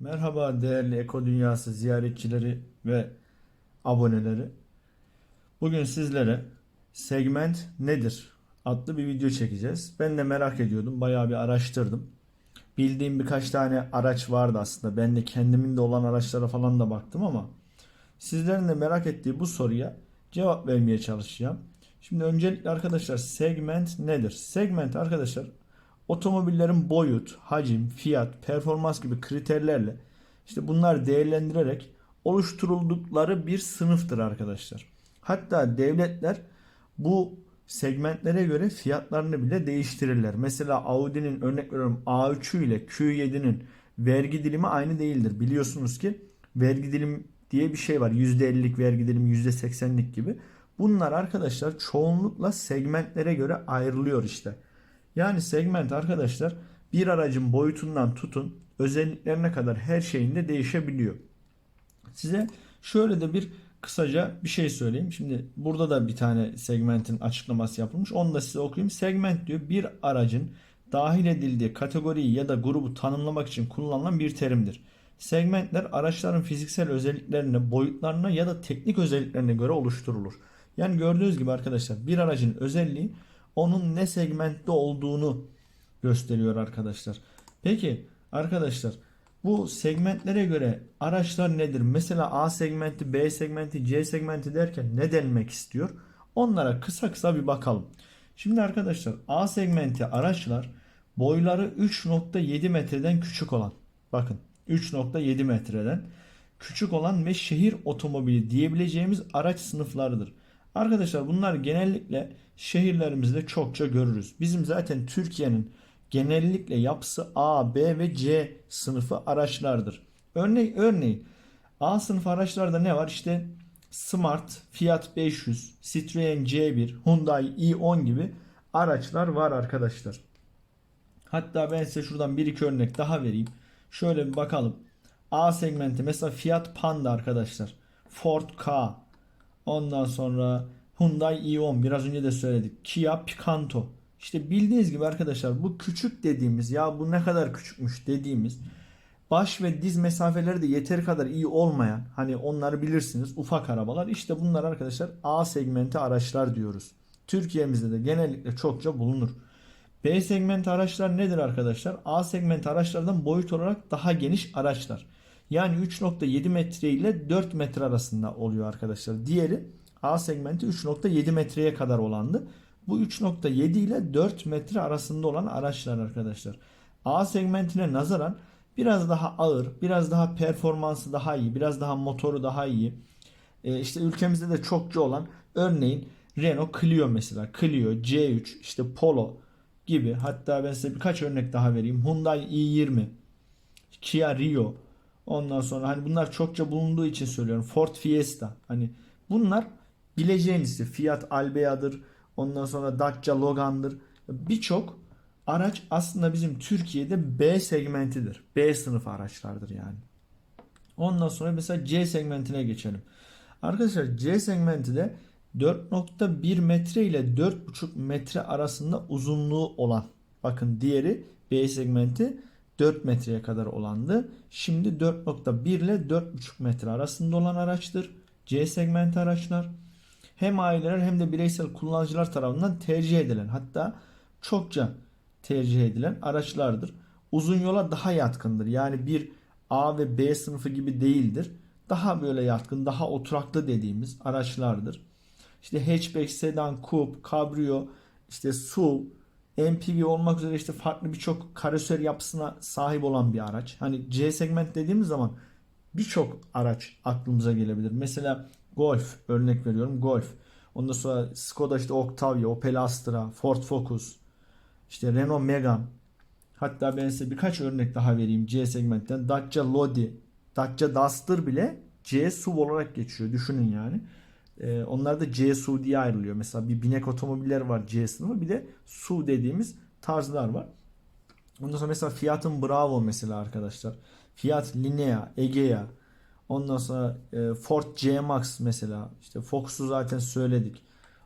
Merhaba değerli Eko Dünyası ziyaretçileri ve aboneleri. Bugün sizlere segment nedir adlı bir video çekeceğiz. Ben de merak ediyordum. Bayağı bir araştırdım. Bildiğim birkaç tane araç vardı aslında. Ben de kendimin de olan araçlara falan da baktım ama sizlerin de merak ettiği bu soruya cevap vermeye çalışacağım. Şimdi öncelikle arkadaşlar segment nedir? Segment arkadaşlar otomobillerin boyut, hacim, fiyat, performans gibi kriterlerle işte bunlar değerlendirerek oluşturuldukları bir sınıftır arkadaşlar. Hatta devletler bu segmentlere göre fiyatlarını bile değiştirirler. Mesela Audi'nin örnek veriyorum A3'ü ile Q7'nin vergi dilimi aynı değildir. Biliyorsunuz ki vergi dilim diye bir şey var. %50'lik vergi dilimi, %80'lik gibi. Bunlar arkadaşlar çoğunlukla segmentlere göre ayrılıyor işte. Yani segment arkadaşlar bir aracın boyutundan tutun özelliklerine kadar her şeyinde değişebiliyor. Size şöyle de bir kısaca bir şey söyleyeyim. Şimdi burada da bir tane segmentin açıklaması yapılmış. Onu da size okuyayım. Segment diyor bir aracın dahil edildiği kategoriyi ya da grubu tanımlamak için kullanılan bir terimdir. Segmentler araçların fiziksel özelliklerine, boyutlarına ya da teknik özelliklerine göre oluşturulur. Yani gördüğünüz gibi arkadaşlar bir aracın özelliği onun ne segmentte olduğunu gösteriyor arkadaşlar. Peki arkadaşlar bu segmentlere göre araçlar nedir? Mesela A segmenti, B segmenti, C segmenti derken ne denmek istiyor? Onlara kısa kısa bir bakalım. Şimdi arkadaşlar A segmenti araçlar boyları 3.7 metreden küçük olan bakın 3.7 metreden küçük olan ve şehir otomobili diyebileceğimiz araç sınıflarıdır. Arkadaşlar bunlar genellikle şehirlerimizde çokça görürüz. Bizim zaten Türkiye'nin genellikle yapısı A, B ve C sınıfı araçlardır. Örneğin, örneğin A sınıfı araçlarda ne var? İşte Smart, Fiat 500, Citroen C1, Hyundai i10 gibi araçlar var arkadaşlar. Hatta ben size şuradan bir iki örnek daha vereyim. Şöyle bir bakalım. A segmenti mesela Fiat Panda arkadaşlar. Ford Ka. Ondan sonra Hyundai i10 biraz önce de söyledik. Kia Picanto. İşte bildiğiniz gibi arkadaşlar bu küçük dediğimiz ya bu ne kadar küçükmüş dediğimiz baş ve diz mesafeleri de yeteri kadar iyi olmayan hani onları bilirsiniz ufak arabalar işte bunlar arkadaşlar A segmenti araçlar diyoruz. Türkiye'mizde de genellikle çokça bulunur. B segmenti araçlar nedir arkadaşlar? A segmenti araçlardan boyut olarak daha geniş araçlar. Yani 3.7 metre ile 4 metre arasında oluyor arkadaşlar. Diğeri A segmenti 3.7 metreye kadar olandı. Bu 3.7 ile 4 metre arasında olan araçlar arkadaşlar. A segmentine nazaran biraz daha ağır, biraz daha performansı daha iyi, biraz daha motoru daha iyi. E işte ülkemizde de çokça olan örneğin Renault Clio mesela. Clio, C3, işte Polo gibi. Hatta ben size birkaç örnek daha vereyim. Hyundai i20, Kia Rio. Ondan sonra hani bunlar çokça bulunduğu için söylüyorum. Ford Fiesta. Hani bunlar bileceğiniz Fiat Albea'dır. Ondan sonra Dacia Logan'dır. Birçok araç aslında bizim Türkiye'de B segmentidir. B sınıfı araçlardır yani. Ondan sonra mesela C segmentine geçelim. Arkadaşlar C segmenti de 4.1 metre ile 4.5 metre arasında uzunluğu olan. Bakın diğeri B segmenti 4 metreye kadar olandı. Şimdi 4.1 ile 4.5 metre arasında olan araçtır. C segmenti araçlar hem aileler hem de bireysel kullanıcılar tarafından tercih edilen hatta çokça tercih edilen araçlardır. Uzun yola daha yatkındır. Yani bir A ve B sınıfı gibi değildir. Daha böyle yatkın, daha oturaklı dediğimiz araçlardır. İşte hatchback, sedan, coupe, cabrio, işte SUV, MPV olmak üzere işte farklı birçok karoser yapısına sahip olan bir araç. Hani C segment dediğimiz zaman birçok araç aklımıza gelebilir. Mesela Golf örnek veriyorum Golf. Ondan sonra Skoda işte Octavia, Opel Astra, Ford Focus, işte Renault Megane. Hatta ben size birkaç örnek daha vereyim C segmentten. Dacia Lodi, Dacia Duster bile C SUV olarak geçiyor. Düşünün yani. Ee, onlar da C SUV diye ayrılıyor. Mesela bir binek otomobiller var C sınıfı. Bir de SUV dediğimiz tarzlar var. Ondan sonra mesela Fiat'ın Bravo mesela arkadaşlar. Fiat Linea, Egea, Ondan sonra e, Ford C-Max mesela. işte Focus'u zaten söyledik.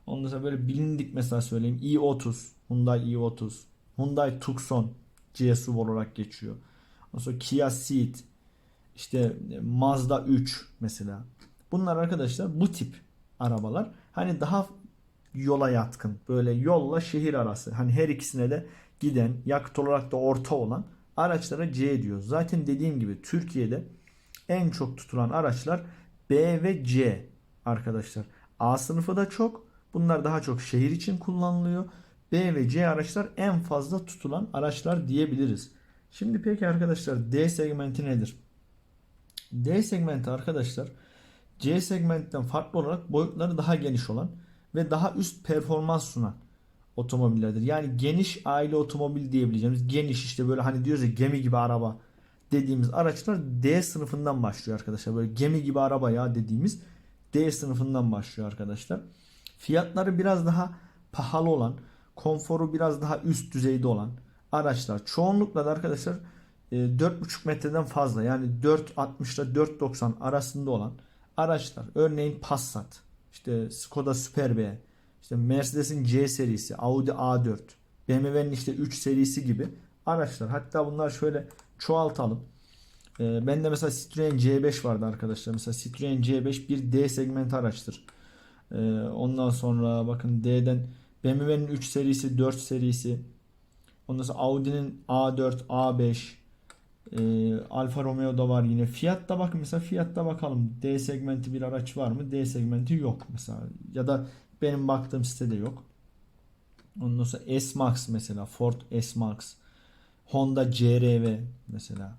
Ondan sonra böyle bilindik mesela söyleyeyim. i30. Hyundai i30. Hyundai Tucson C SUV olarak geçiyor. Ondan sonra Kia Ceed. işte Mazda 3 mesela. Bunlar arkadaşlar bu tip arabalar. Hani daha yola yatkın. Böyle yolla şehir arası. Hani her ikisine de giden, yakıt olarak da orta olan araçlara C diyoruz. Zaten dediğim gibi Türkiye'de en çok tutulan araçlar B ve C arkadaşlar. A sınıfı da çok. Bunlar daha çok şehir için kullanılıyor. B ve C araçlar en fazla tutulan araçlar diyebiliriz. Şimdi peki arkadaşlar D segmenti nedir? D segmenti arkadaşlar C segmentten farklı olarak boyutları daha geniş olan ve daha üst performans sunan otomobillerdir. Yani geniş aile otomobil diyebileceğimiz geniş işte böyle hani diyoruz ya gemi gibi araba dediğimiz araçlar D sınıfından başlıyor arkadaşlar. Böyle gemi gibi araba ya dediğimiz D sınıfından başlıyor arkadaşlar. Fiyatları biraz daha pahalı olan, konforu biraz daha üst düzeyde olan araçlar. Çoğunlukla da arkadaşlar e, 4,5 metreden fazla yani 4.60 ile 4.90 arasında olan araçlar. Örneğin Passat, işte Skoda Superb, işte Mercedes'in C serisi, Audi A4, BMW'nin işte 3 serisi gibi araçlar. Hatta bunlar şöyle çoğaltalım. Ee, ben de mesela Citroen C5 vardı arkadaşlar. Mesela Citroen C5 bir D segment araçtır. Ee, ondan sonra bakın D'den BMW'nin 3 serisi, 4 serisi. Ondan sonra Audi'nin A4, A5, e, Alfa Romeo'da var yine. Fiat'ta bakın mesela Fiat'ta bakalım. D segmenti bir araç var mı? D segmenti yok mesela. Ya da benim baktığım sitede yok. Ondan sonra S-Max mesela. Ford S-Max. Honda CR-V mesela.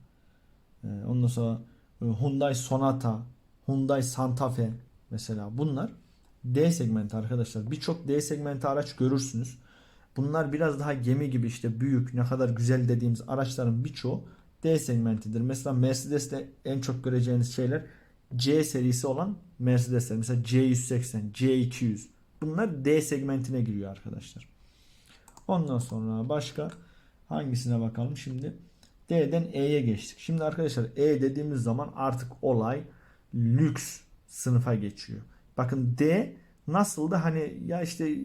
Ee, ondan sonra e, Hyundai Sonata, Hyundai Santa Fe mesela. Bunlar D segmenti arkadaşlar. Birçok D segmenti araç görürsünüz. Bunlar biraz daha gemi gibi işte büyük, ne kadar güzel dediğimiz araçların birçoğu D segmentidir. Mesela Mercedes'te en çok göreceğiniz şeyler C serisi olan Mercedesler. Mesela C180, C200. Bunlar D segmentine giriyor arkadaşlar. Ondan sonra başka hangisine bakalım şimdi. D'den E'ye geçtik. Şimdi arkadaşlar E dediğimiz zaman artık olay lüks sınıfa geçiyor. Bakın D nasıl da hani ya işte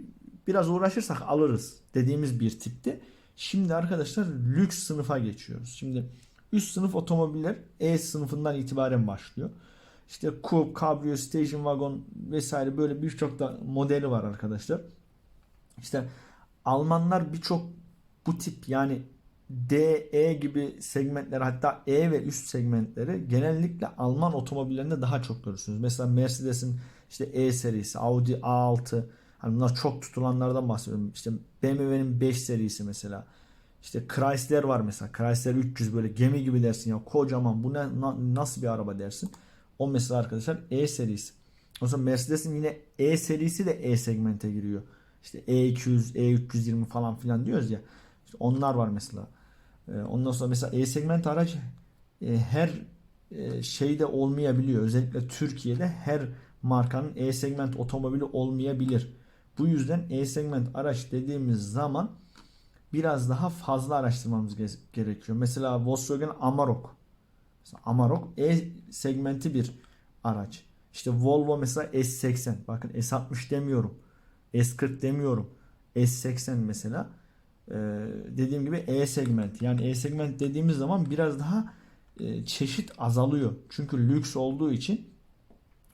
biraz uğraşırsak alırız dediğimiz bir tipti. Şimdi arkadaşlar lüks sınıfa geçiyoruz. Şimdi üst sınıf otomobiller E sınıfından itibaren başlıyor. İşte Coupe, Cabrio, Station Wagon vesaire böyle birçok da modeli var arkadaşlar. İşte Almanlar birçok bu tip yani D, E gibi segmentler hatta E ve üst segmentleri genellikle Alman otomobillerinde daha çok görürsünüz. Mesela Mercedes'in işte E serisi, Audi A6 hani bunlar çok tutulanlardan bahsediyorum. İşte BMW'nin 5 serisi mesela. İşte Chrysler var mesela. Chrysler 300 böyle gemi gibi dersin ya kocaman bu ne na- nasıl bir araba dersin. O mesela arkadaşlar E serisi. O zaman Mercedes'in yine E serisi de E segmente giriyor. İşte E200, E320 falan filan diyoruz ya. İşte onlar var mesela. Ee, Ondan sonra mesela E segment aracı e, her e, şeyde olmayabiliyor. Özellikle Türkiye'de her markanın E segment otomobili olmayabilir. Bu yüzden E segment araç dediğimiz zaman biraz daha fazla araştırmamız ge- gerekiyor. Mesela Volkswagen Amarok. Mesela Amarok E segmenti bir araç. İşte Volvo mesela S80. Bakın S60 demiyorum. S40 demiyorum. S80 mesela. Ee, dediğim gibi E segment. Yani E segment dediğimiz zaman biraz daha e, çeşit azalıyor. Çünkü lüks olduğu için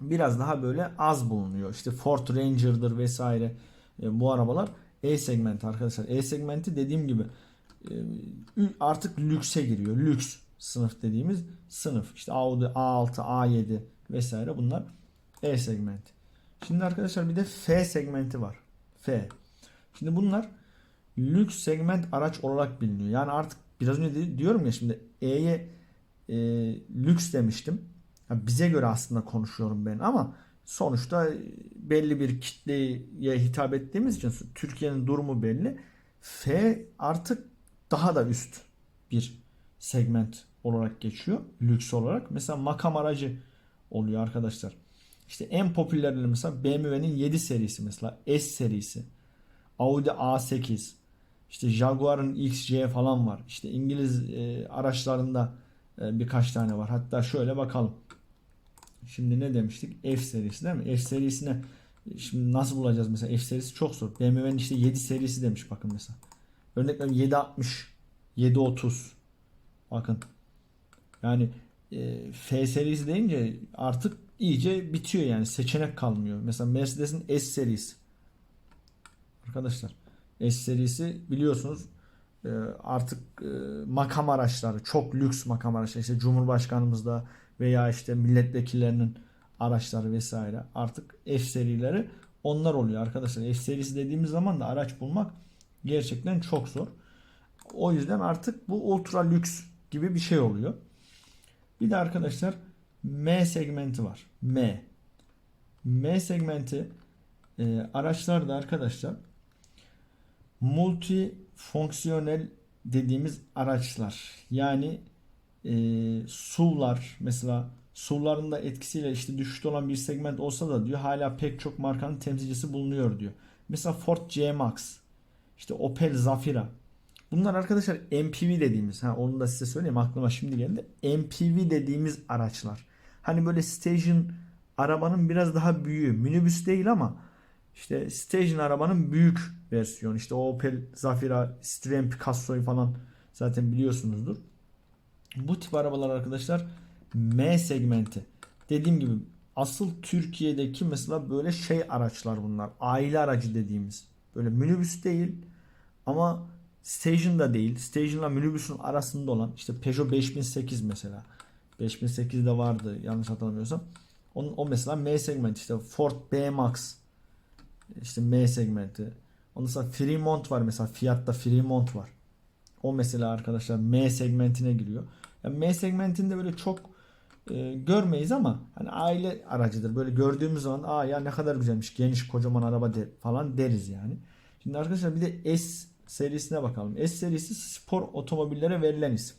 biraz daha böyle az bulunuyor. İşte Ford Ranger'dır vesaire. E, bu arabalar E segment arkadaşlar. E segmenti dediğim gibi e, artık lükse giriyor. Lüks sınıf dediğimiz sınıf. İşte Audi A6, A7 vesaire bunlar E segment. Şimdi arkadaşlar bir de F segmenti var. F. Şimdi bunlar lüks segment araç olarak biliniyor. Yani artık biraz önce diyorum ya şimdi E'ye e, lüks demiştim. Ya bize göre aslında konuşuyorum ben ama sonuçta belli bir kitleye hitap ettiğimiz için Türkiye'nin durumu belli. F artık daha da üst bir segment olarak geçiyor. Lüks olarak. Mesela makam aracı oluyor arkadaşlar. İşte en popülerleri mesela BMW'nin 7 serisi mesela S serisi. Audi A8. İşte Jaguar'ın XJ falan var. İşte İngiliz e, araçlarında e, birkaç tane var. Hatta şöyle bakalım. Şimdi ne demiştik? F serisi değil mi? F serisine şimdi nasıl bulacağız mesela? F serisi çok zor. BMW'nin işte 7 serisi demiş bakın mesela. Örnek veriyorum 760, 730. Bakın. Yani e, F serisi deyince artık iyice bitiyor yani seçenek kalmıyor. Mesela Mercedes'in S serisi. Arkadaşlar S serisi biliyorsunuz e, artık e, makam araçları çok lüks makam araçları işte Cumhurbaşkanımızda veya işte milletvekillerinin araçları vesaire artık F serileri onlar oluyor arkadaşlar. F serisi dediğimiz zaman da araç bulmak gerçekten çok zor. O yüzden artık bu ultra lüks gibi bir şey oluyor. Bir de arkadaşlar M segmenti var. M. M segmenti e, araçlarda arkadaşlar multi fonksiyonel dediğimiz araçlar. Yani e, SUV'lar mesela SUV'ların da etkisiyle işte düşüşte olan bir segment olsa da diyor hala pek çok markanın temsilcisi bulunuyor diyor. Mesela Ford C-Max, işte Opel Zafira. Bunlar arkadaşlar MPV dediğimiz, ha onu da size söyleyeyim aklıma şimdi geldi. MPV dediğimiz araçlar. Hani böyle station arabanın biraz daha büyüğü. Minibüs değil ama işte station arabanın büyük versiyonu. İşte Opel Zafira, Citroen Picasso'yu falan zaten biliyorsunuzdur. Bu tip arabalar arkadaşlar M segmenti. Dediğim gibi asıl Türkiye'deki mesela böyle şey araçlar bunlar. Aile aracı dediğimiz. Böyle minibüs değil ama station da değil. Station'la minibüsün arasında olan işte Peugeot 5008 mesela. 5008'de vardı yanlış hatırlamıyorsam. Onun, o mesela M segmenti işte Ford B-Max işte M segmenti. Ondan sonra Fremont var mesela Fiat'ta Fremont var. O mesela arkadaşlar M segmentine giriyor. Yani M segmentinde böyle çok e, görmeyiz ama hani aile aracıdır. Böyle gördüğümüz zaman aa ya ne kadar güzelmiş geniş kocaman araba de, falan deriz yani. Şimdi arkadaşlar bir de S serisine bakalım. S serisi spor otomobillere verilen isim.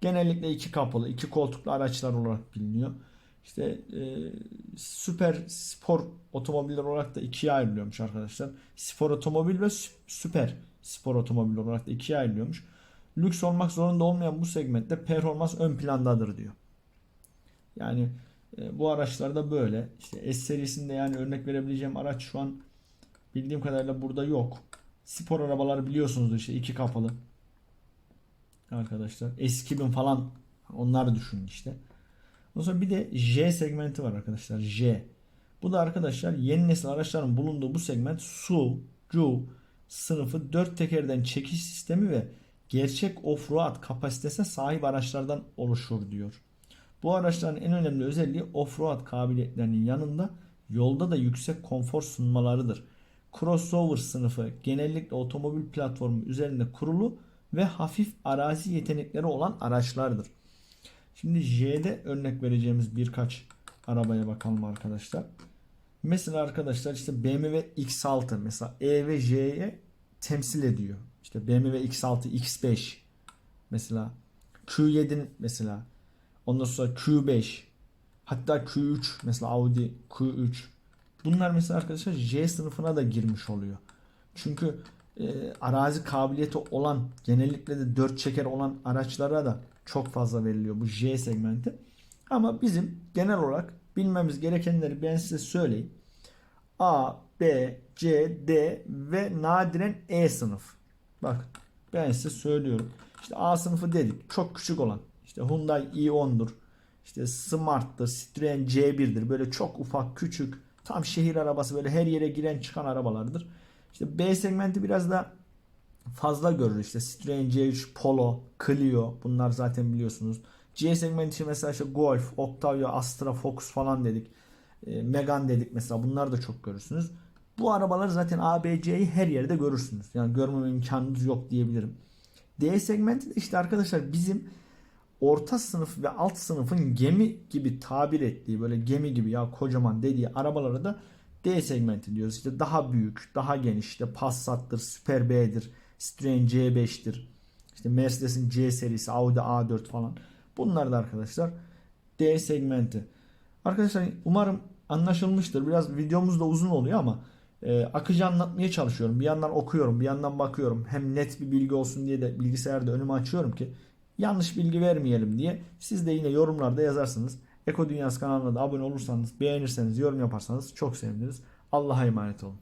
Genellikle iki kapılı, iki koltuklu araçlar olarak biliniyor. İşte e, süper spor otomobiller olarak da ikiye ayrılıyormuş arkadaşlar. Spor otomobil ve sü- süper spor otomobil olarak da ikiye ayrılıyormuş. Lüks olmak zorunda olmayan bu segmentte performans ön plandadır diyor. Yani e, bu araçlarda böyle. İşte S serisinde yani örnek verebileceğim araç şu an bildiğim kadarıyla burada yok. Spor arabaları biliyorsunuz işte iki kapılı. Arkadaşlar S2000 falan onları düşünün işte. Ondan sonra bir de J segmenti var arkadaşlar. J. Bu da arkadaşlar yeni nesil araçların bulunduğu bu segment SUV, CUV sınıfı 4 tekerden çekiş sistemi ve gerçek off-road kapasitesine sahip araçlardan oluşur diyor. Bu araçların en önemli özelliği off-road kabiliyetlerinin yanında yolda da yüksek konfor sunmalarıdır. Crossover sınıfı genellikle otomobil platformu üzerinde kurulu ve hafif arazi yetenekleri olan araçlardır. Şimdi J'de örnek vereceğimiz birkaç arabaya bakalım arkadaşlar. Mesela arkadaşlar işte BMW X6 mesela E ve J'ye temsil ediyor. İşte BMW X6, X5 mesela Q7 mesela ondan sonra Q5 hatta Q3 mesela Audi Q3 bunlar mesela arkadaşlar J sınıfına da girmiş oluyor. Çünkü e, arazi kabiliyeti olan genellikle de 4 çeker olan araçlara da çok fazla veriliyor bu J segmenti. Ama bizim genel olarak bilmemiz gerekenleri ben size söyleyeyim. A, B, C, D ve nadiren E sınıf. Bak ben size söylüyorum. İşte A sınıfı dedik. Çok küçük olan. İşte Hyundai i10'dur. İşte Smart'tır. Citroen C1'dir. Böyle çok ufak küçük. Tam şehir arabası böyle her yere giren çıkan arabalardır. İşte B segmenti biraz da fazla görür işte Citroen C3, Polo, Clio bunlar zaten biliyorsunuz. C segmenti için mesela işte Golf, Octavia, Astra, Focus falan dedik. E, Megane dedik mesela bunlar da çok görürsünüz. Bu arabaları zaten A, B, C'yi her yerde görürsünüz. Yani görmeme imkanınız yok diyebilirim. D segmenti de işte arkadaşlar bizim orta sınıf ve alt sınıfın gemi gibi tabir ettiği böyle gemi gibi ya kocaman dediği arabalara da D segmenti diyoruz. İşte daha büyük, daha geniş işte Passat'tır, Super B'dir, Citroen C5'tir. İşte Mercedes'in C serisi, Audi A4 falan. Bunlar da arkadaşlar D segmenti. Arkadaşlar umarım anlaşılmıştır. Biraz videomuz da uzun oluyor ama e, akıcı anlatmaya çalışıyorum. Bir yandan okuyorum, bir yandan bakıyorum. Hem net bir bilgi olsun diye de bilgisayarda önüme açıyorum ki yanlış bilgi vermeyelim diye. Siz de yine yorumlarda yazarsınız. Eko Dünyası kanalına da abone olursanız, beğenirseniz, yorum yaparsanız çok seviniriz. Allah'a emanet olun.